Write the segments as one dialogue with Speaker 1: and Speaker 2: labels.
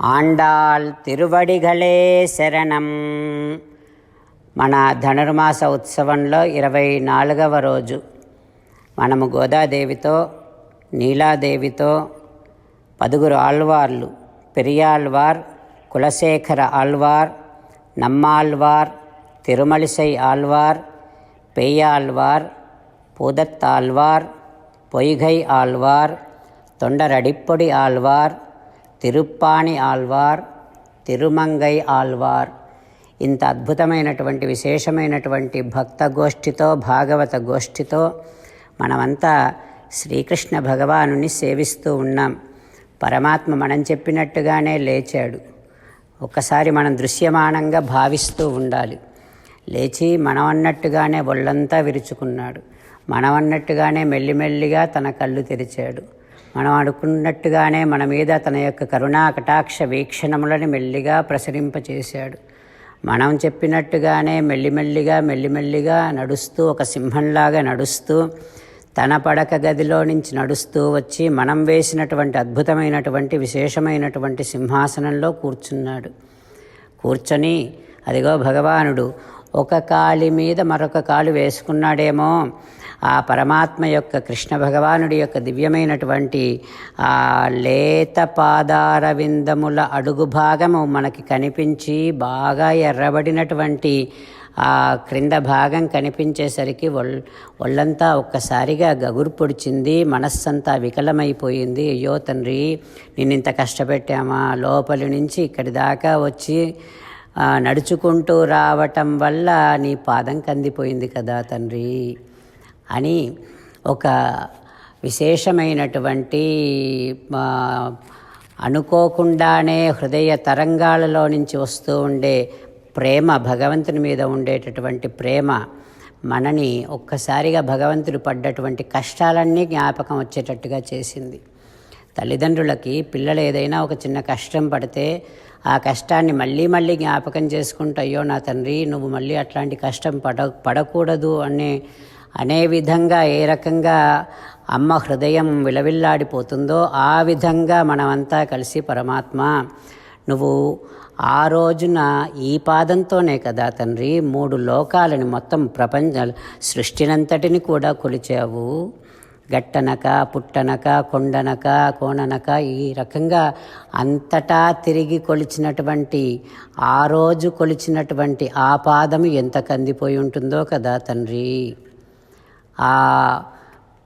Speaker 1: ఆండాల్ తిరువడిగలే శరణం మన ధనుర్మాస ఉత్సవంలో ఇరవై నాలుగవ రోజు మనము గోదాదేవితో నీలాదేవితో పదుగురు ఆళ్వార్లు పెరియాళ్వార్ కులశేఖర ఆళ్వార్ నమ్మాళ్వార్ తిరుమలిసై ఆళ్వార్ పేయాళ్వార్ పూదత్తాళ్వార్ పొయ్గై ఆళ్వార్ తొండరడిప్పొడి ఆళ్వార్ తిరుప్పాణి ఆళ్వార్ తిరుమంగై ఆళ్వార్. ఇంత అద్భుతమైనటువంటి విశేషమైనటువంటి భక్త గోష్ఠితో భాగవత గోష్ఠితో మనమంతా శ్రీకృష్ణ భగవానుని సేవిస్తూ ఉన్నాం. పరమాత్మ మనం చెప్పినట్టుగానే లేచాడు. ఒక్కసారి మనం దృశ్యమానంగా భావిస్తూ ఉండాలి. లేచి మనం అన్నట్టుగానే ఒళ్ళంతా విరుచుకున్నాడు. మనం అన్నట్టుగానే మెల్లిమెల్లిగా తన కళ్ళు తెరిచాడు. మనం అనుకున్నట్టుగానే మన మీద తన యొక్క కరుణా కటాక్ష వీక్షణములను మెల్లిగా ప్రసరింపచేశాడు. మనం చెప్పినట్టుగానే మెల్లిమెల్లిగా మెల్లిమెల్లిగా నడుస్తూ ఒక సింహంలాగా నడుస్తూ తన పడక గదిలో నుంచి నడుస్తూ వచ్చి మనం వేసినటువంటి అద్భుతమైనటువంటి విశేషమైనటువంటి సింహాసనంలో కూర్చున్నాడు. కూర్చొని అదిగో భగవానుడు ఒక కాలి మీద మరొక కాలు వేసుకున్నాడేమో ఆ పరమాత్మ యొక్క కృష్ణ భగవానుడి యొక్క దివ్యమైనటువంటి ఆ లేత పాదారవిందముల అడుగు భాగము మనకి కనిపించి బాగా ఎర్రబడినటువంటి ఆ క్రింద భాగం కనిపించేసరికి ఒల్ ఒళ్ళంతా ఒక్కసారిగా గగురు పొడిచింది మనస్సంతా వికలమైపోయింది. అయ్యో తండ్రి నేను ఇంత కష్టపెట్టామా? లోపలి నుంచి ఇక్కడి దాకా వచ్చి నడుచుకుంటూ రావటం వల్ల నీ పాదం కందిపోయింది కదా తండ్రి. అని ఒక విశేషమైనటువంటి అనుకోకుండానే హృదయ తరంగాలలో నుంచి వస్తూ ఉండే ప్రేమ భగవంతుని మీద ఉండేటటువంటి ప్రేమ మనని ఒక్కసారిగా భగవంతుడు పడ్డటువంటి కష్టాలన్నీ జ్ఞాపకం వచ్చేటట్టుగా చేసింది. తల్లిదండ్రులకి పిల్లలు ఏదైనా ఒక చిన్న కష్టం పడితే ఆ కష్టాన్ని మళ్ళీ మళ్ళీ జ్ఞాపకం చేసుకుంటూ అయ్యో నా తండ్రి నువ్వు మళ్ళీ అట్లాంటి కష్టం పడ పడకూడదు అనే అనే విధంగా ఏ రకంగా అమ్మ హృదయం విలవిల్లాడిపోతుందో ఆ విధంగా మనమంతా కలిసి పరమాత్మ నువ్వు ఆ రోజున ఈ పాదంతోనే కదా తండ్రి మూడు లోకాలని మొత్తం ప్రపంచ సృష్టినంతటిని కూడా కొలిచావు. గట్టనక పుట్టనక కొండనక కోణనక ఈ రకంగా అంతటా తిరిగి కొలిచినటువంటి ఆ రోజు కొలిచినటువంటి ఆ పాదము ఎంత కందిపోయి ఉంటుందో కదా తండ్రి. ఆ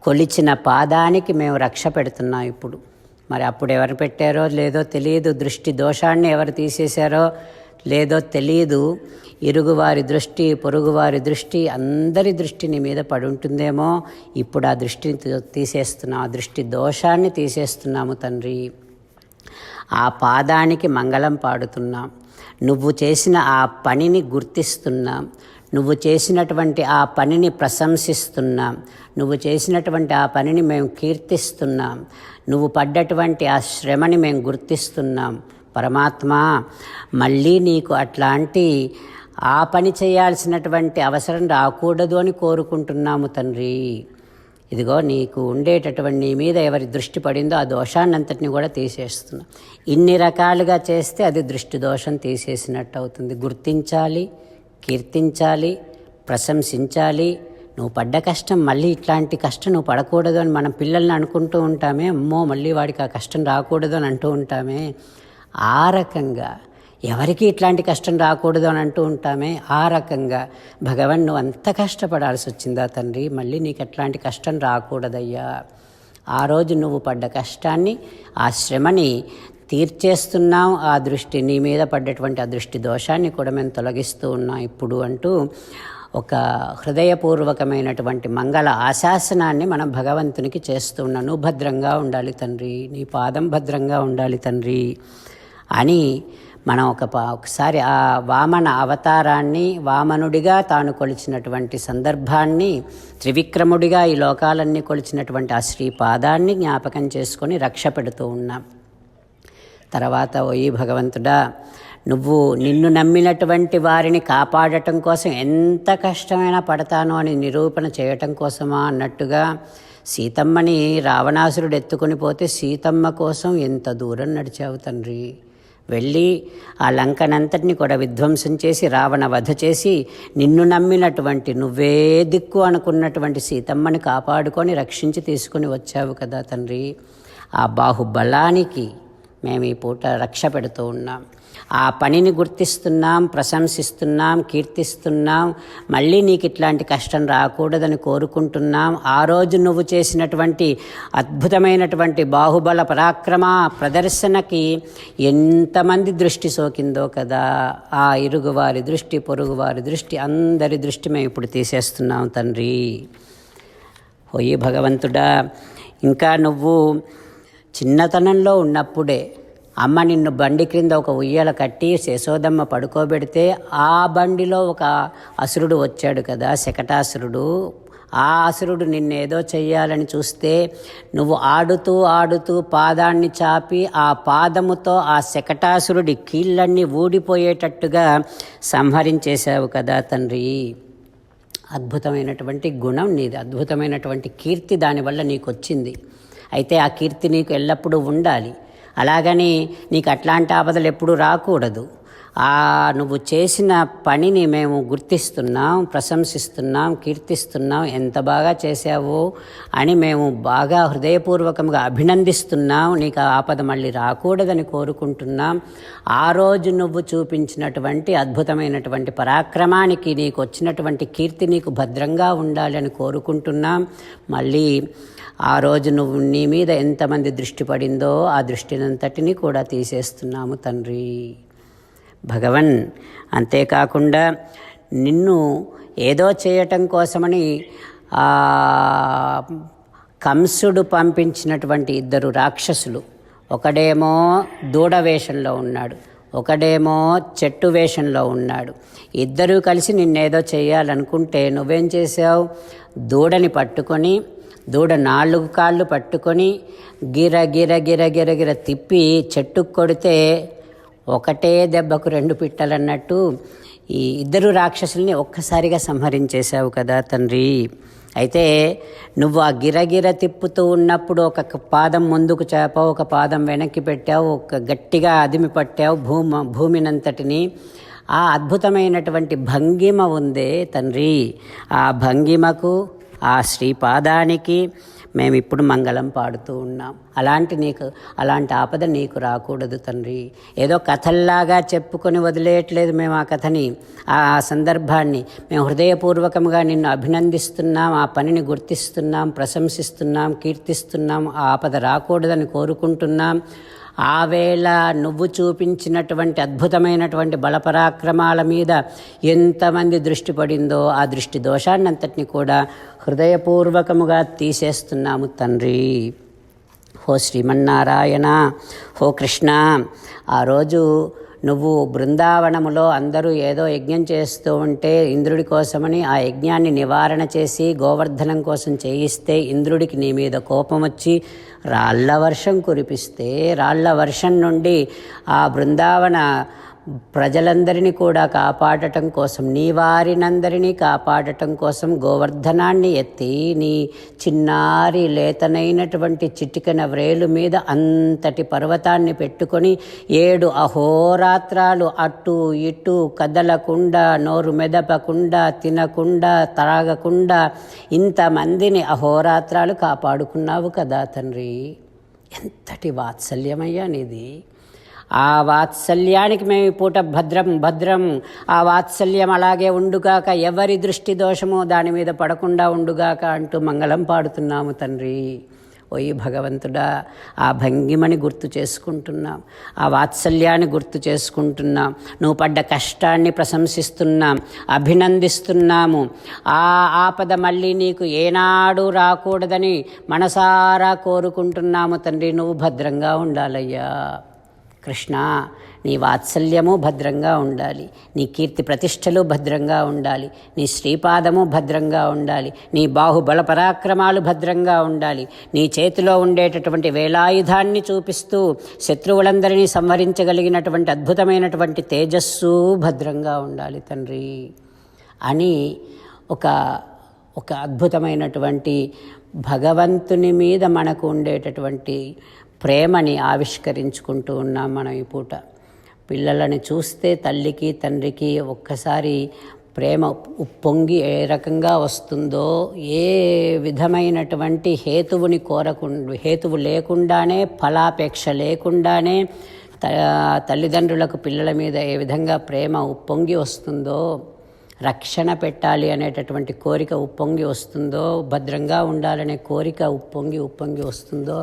Speaker 1: కొలిచిన పాదానికి మేము రక్ష పెడుతున్నాం ఇప్పుడు. మరి అప్పుడు ఎవరు పెట్టారో లేదో తెలియదు. దృష్టి దోషాన్ని ఎవరు తీసేశారో లేదో తెలియదు. ఇరుగువారి దృష్టి పొరుగువారి దృష్టి అందరి దృష్టి నీ మీద పడి ఉంటుందేమో. ఇప్పుడు ఆ దృష్టిని తీసేస్తున్నాం. ఆ దృష్టి దోషాన్ని తీసేస్తున్నాము తండ్రి. ఆ పాదానికి మంగళం పాడుతున్నాం. నువ్వు చేసిన ఆ పనిని గుర్తిస్తున్నాం. నువ్వు చేసినటువంటి ఆ పనిని ప్రశంసిస్తున్నాం. నువ్వు చేసినటువంటి ఆ పనిని మేము కీర్తిస్తున్నాం. నువ్వు పడ్డటువంటి ఆ శ్రమని మేము గుర్తిస్తున్నాం. పరమాత్మ మళ్ళీ నీకు అట్లాంటి ఆ పని చేయాల్సినటువంటి అవసరం రాకూడదు అని కోరుకుంటున్నాము తండ్రి. ఇదిగో నీకు ఉండేటటువంటి నీ మీద ఎవరి దృష్టి పడిందో ఆ దోషాన్నంతటిని కూడా తీసేస్తున్నాం. ఇన్ని రకాలుగా చేస్తే అది దృష్టి దోషం తీసేసినట్టు అవుతుంది. గుర్తించాలి. కీర్తించాలి ప్రశంసించాలి. నువ్వు పడ్డ కష్టం మళ్ళీ ఇట్లాంటి కష్టం నువ్వు పడకూడదు అని మనం పిల్లల్ని అనుకుంటూ ఉంటామే. అమ్మో మళ్ళీ వాడికి ఆ కష్టం రాకూడదు అని అంటూ ఉంటామే. ఆ రకంగా ఎవరికి ఇట్లాంటి కష్టం రాకూడదు అని అంటూ ఉంటామే. ఆ రకంగా భగవన్ నువ్వు అంత కష్టపడాల్సి వచ్చిందా తండ్రి? మళ్ళీ నీకు ఎట్లాంటి కష్టం రాకూడదయ్యా. ఆ రోజు నువ్వు పడ్డ కష్టాన్ని ఆ శ్రమని తీర్చేస్తున్నాం. ఆ దృష్టి నీ మీద పడ్డటువంటి ఆ దృష్టి దోషాన్ని కూడా మేము తొలగిస్తూ ఉన్నాం. ఇప్పుడు అంటూ ఒక హృదయపూర్వకమైనటువంటి మంగళ ఆశాసనాన్ని మనం భగవంతునికి చేస్తూ ఉన్నాం. నువ్వు భద్రంగా ఉండాలి తండ్రి. నీ పాదం భద్రంగా ఉండాలి తండ్రి అని మనం ఒక ఒకసారి ఆ వామన అవతారాన్ని వామనుడిగా తాను కొలిచినటువంటి సందర్భాన్ని త్రివిక్రముడిగా ఈ లోకాలన్నీ కొలిచినటువంటి ఆ శ్రీ పాదాన్ని జ్ఞాపకం చేసుకొని రక్ష పెడుతూ ఉన్నాం. తర్వాత ఓయి భగవంతుడా నువ్వు నిన్ను నమ్మినటువంటి వారిని కాపాడటం కోసం ఎంత కష్టమైనా పడతానో అని నిరూపణ చేయటం కోసమా అన్నట్టుగా సీతమ్మని రావణాసురుడు ఎత్తుకొని పోతే సీతమ్మ కోసం ఎంత దూరం నడిచావు తండ్రి. వెళ్ళి ఆ లంకనంతటిని కూడా విధ్వంసం చేసి రావణ వధ చేసి నిన్ను నమ్మినటువంటి నువ్వే దిక్కు అనుకున్నటువంటి సీతమ్మని కాపాడుకొని రక్షించి తీసుకుని వచ్చావు కదా తండ్రి. ఆ బాహుబలానికి మేము ఈ పూట రక్ష పెడుతూ ఉన్నాం. ఆ పనిని గుర్తిస్తున్నాం ప్రశంసిస్తున్నాం కీర్తిస్తున్నాం. మళ్ళీ నీకు ఇట్లాంటి కష్టం రాకూడదని కోరుకుంటున్నాం. ఆ రోజు నువ్వు చేసినటువంటి అద్భుతమైనటువంటి బాహుబల పరాక్రమ ప్రదర్శనకి ఎంతమంది దృష్టి సోకిందో కదా. ఆ ఇరుగువారి దృష్టి పొరుగువారి దృష్టి అందరి దృష్టి మేము ఇప్పుడు తీసేస్తున్నాం తండ్రి. ఓయి భగవంతుడా ఇంకా నువ్వు చిన్నతనంలో ఉన్నప్పుడే అమ్మ నిన్ను బండి క్రింద ఒక ఉయ్యాల కట్టి శశోదమ్మ పడుకోబెడితే ఆ బండిలో ఒక అసురుడు వచ్చాడు కదా శకటాసురుడు. ఆ అసురుడు నిన్నేదో చెయ్యాలని చూస్తే నువ్వు ఆడుతూ ఆడుతూ పాదాన్ని చాపి ఆ పాదముతో ఆ శకటాసురుడి కీళ్ళన్నీ ఊడిపోయేటట్టుగా సంహరించేశావు కదా తండ్రి. అద్భుతమైనటువంటి గుణం నీది అద్భుతమైనటువంటి కీర్తి దానివల్ల నీకు వచ్చింది అయితే ఆ కీర్తి నీకు ఎల్లప్పుడూ ఉండాలి. అలాగని నీకు అట్లాంటి ఆపదలు ఎప్పుడూ రాకూడదు. ఆ నువ్వు చేసిన పనిని మేము గుర్తిస్తున్నాం ప్రశంసిస్తున్నాం కీర్తిస్తున్నాం. ఎంత బాగా చేశావు అని మేము బాగా హృదయపూర్వకంగా అభినందిస్తున్నాం. నీకు ఆ ఆపద మళ్ళీ రాకూడదని కోరుకుంటున్నాం. ఆ రోజు నువ్వు చూపించినటువంటి అద్భుతమైనటువంటి పరాక్రమానికి నీకు వచ్చినటువంటి కీర్తి నీకు భద్రంగా ఉండాలని కోరుకుంటున్నాం. మళ్ళీ ఆ రోజు నువ్వు నీ మీద ఎంతమంది దృష్టి పడిందో ఆ దృష్టినంతటిని కూడా తీసేస్తున్నాము తండ్రి. భగవన్ అంతేకాకుండా నిన్ను ఏదో చేయటం కోసమని కంసుడు పంపించినటువంటి ఇద్దరు రాక్షసులు ఒకడేమో దూడ వేషంలో ఉన్నాడు ఒకడేమో చెట్టు వేషంలో ఉన్నాడు. ఇద్దరూ కలిసి నిన్నేదో చేయాలనుకుంటే నువ్వేం చేసావు దూడని పట్టుకొని దూడ నాలుగు కాళ్ళు పట్టుకొని గిర గిర గిర గిర గిర తిప్పి చెట్టుకు కొడితే ఒకటే దెబ్బకు రెండు పిట్టలన్నట్టు ఈ ఇద్దరు రాక్షసుల్ని ఒక్కసారిగా సంహరించేశావు కదా తండ్రి. అయితే నువ్వు ఆ గిరగిర తిప్పుతూ ఉన్నప్పుడు ఒక పాదం ముందుకు చేపావు ఒక పాదం వెనక్కి పెట్టావు ఒక గట్టిగా అదిమి పట్టావు భూమ భూమినంతటిని. ఆ అద్భుతమైనటువంటి భంగిమ ఉందే తండ్రి. ఆ భంగిమకు ఆ శ్రీపాదానికి మేము ఇప్పుడు మంగళం పాడుతూ ఉన్నాం. అలాంటి నీకు అలాంటి ఆపద నీకు రాకూడదు తండ్రి. ఏదో కథల్లాగా చెప్పుకొని వదిలేయట్లేదు మేము ఆ కథని. ఆ సందర్భాన్ని మేము హృదయపూర్వకంగా నిన్ను అభినందిస్తున్నాం ఆ పనిని గుర్తిస్తున్నాం ప్రశంసిస్తున్నాం కీర్తిస్తున్నాం ఆ ఆపద రాకూడదని కోరుకుంటున్నాం. ఆ వేళ నువ్వు చూపించినటువంటి అద్భుతమైనటువంటి బలపరాక్రమాల మీద ఎంతమంది దృష్టి పడిందో ఆ దృష్టి దోషాన్నంతటిని కూడా హృదయపూర్వకముగా తీసేస్తున్నాము తండ్రి. హో శ్రీమన్నారాయణ హో కృష్ణ. ఆ రోజు నువ్వు బృందావనములో అందరూ ఏదో యజ్ఞం చేస్తూ ఉంటే ఇంద్రుడి కోసమని ఆ యజ్ఞాన్ని నివారణ చేసి గోవర్ధనం కోసం చేయిస్తే ఇంద్రుడికి నీ మీద కోపం వచ్చి రాళ్ళ వర్షం కురిపిస్తే రాళ్ళ వర్షం నుండి ఆ బృందావన ప్రజలందరినీ కూడా కాపాడటం కోసం నీ వారినందరినీ కాపాడటం కోసం గోవర్ధనాన్ని ఎత్తి నీ చిన్నారి లేతనైనటువంటి చిటికన వ్రేలు మీద అంతటి పర్వతాన్ని పెట్టుకొని ఏడు అహోరాత్రాలు అటు ఇటు కదలకుండా నోరు మెదపకుండా తినకుండా త్రాగకుండా ఇంతమందిని అహోరాత్రాలు కాపాడుకున్నావు కదా తండ్రి. ఎంతటి వాత్సల్యమయ్యా నీది. ఆ వాత్సల్యానికి మేము పూట భద్రం భద్రం. ఆ వాత్సల్యం అలాగే ఉండుగాక ఎవరి దృష్టి దోషమో దాని మీద పడకుండా ఉండుగాక అంటూ మంగళం పాడుతున్నాము తండ్రి. ఓయి భగవంతుడా ఆ భంగిమని గుర్తు చేసుకుంటున్నాం ఆ వాత్సల్యాన్ని గుర్తు చేసుకుంటున్నాం నువ్వు పడ్డ కష్టాన్ని ప్రశంసిస్తున్నాం అభినందిస్తున్నాము. ఆ ఆపద మళ్ళీ నీకు ఏనాడు రాకూడదని మనసారా కోరుకుంటున్నాము తండ్రి. నువ్వు భద్రంగా ఉండాలయ్యా. కృష్ణ నీ వాత్సల్యము భద్రంగా ఉండాలి. నీ కీర్తి ప్రతిష్టలు భద్రంగా ఉండాలి. నీ శ్రీపాదము భద్రంగా ఉండాలి. నీ బాహుబల పరాక్రమాలు భద్రంగా ఉండాలి. నీ చేతిలో ఉండేటటువంటి వేలాయుధాన్ని చూపిస్తూ శత్రువులందరినీ సంహరించగలిగినటువంటి అద్భుతమైనటువంటి తేజస్సు భద్రంగా ఉండాలి తండ్రి అని ఒక ఒక అద్భుతమైనటువంటి భగవంతుని మీద మనకు ఉండేటటువంటి ప్రేమని ఆవిష్కరించుకుంటూ ఉన్నాం మనం ఈ పూట. పిల్లలని చూస్తే తల్లికి తండ్రికి ఒక్కసారి ప్రేమ ఉప్పొంగి ఏ రకంగా వస్తుందో ఏ విధమైనటువంటి హేతువుని కోరకుండా హేతువు లేకుండానే ఫలాపేక్ష లేకుండానే త తల్లిదండ్రులకు పిల్లల మీద ఏ విధంగా ప్రేమ ఉప్పొంగి వస్తుందో రక్షణ పెట్టాలి అనేటటువంటి కోరిక ఉప్పొంగి వస్తుందో భద్రంగా ఉండాలనే కోరిక ఉప్పొంగి ఉప్పొంగి వస్తుందో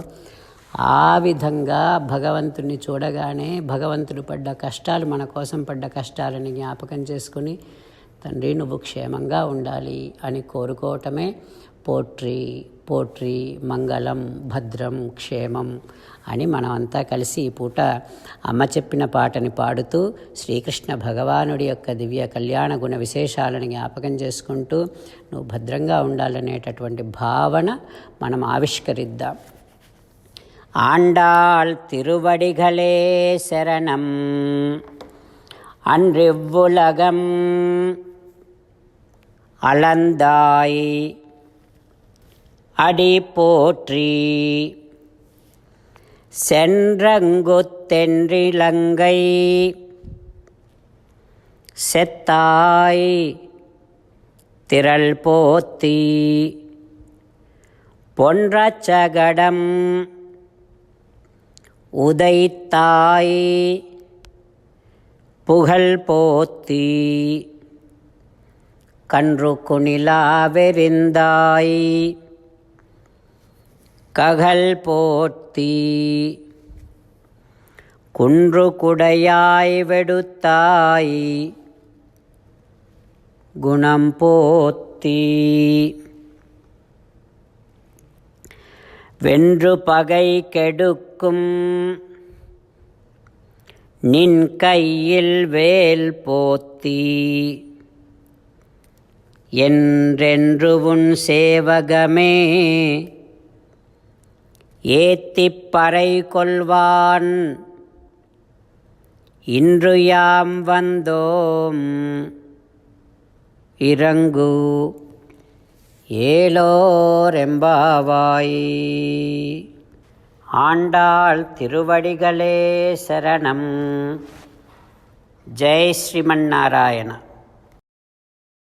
Speaker 1: ఆ విధంగా భగవంతుని చూడగానే భగవంతుడు పడ్డ కష్టాలు మన కోసం పడ్డ కష్టాలని జ్ఞాపకం చేసుకుని తండ్రి నువ్వు క్షేమంగా ఉండాలి అని కోరుకోవటమే పోట్రీ పోట్రీ మంగళం భద్రం క్షేమం అని మనమంతా కలిసి ఈ పూట అమ్మ చెప్పిన పాటని పాడుతూ శ్రీకృష్ణ భగవానుడి యొక్క దివ్య కళ్యాణ గుణ విశేషాలను జ్ఞాపకం చేసుకుంటూ నువ్వు భద్రంగా ఉండాలనేటటువంటి భావన మనం ఆవిష్కరిద్దాం. ஆண்டாள் திருவடிகளே சரணம். அன்றிவ்வுலகம் அளந்தாய் அடி போற்றி. சென்றங்குத்தென்றிலங்கை செத்தாய் திரள் போத்தி. பொன்றச்சகடம் உதைத்தாய். புகழ் போத்தி. கன்று குணிலாவெறிந்தாய் ககல் போத்தி. குன்று குடையாய் வெடுத்தாய். குணம் போத்தி. வென்று பகை கெடுக்கும். நின் கையில் வேல் போத்தி. என்றென்று உன் சேவகமே ஏத்திப் பறை கொள்வான். இன்று யாம் வந்தோம் இறங்கு. ஏலோரெம்பாவாய். ஆண்டாள் திருவடிகளே சரணம். ஜெய் ஸ்ரீமன்னாராயண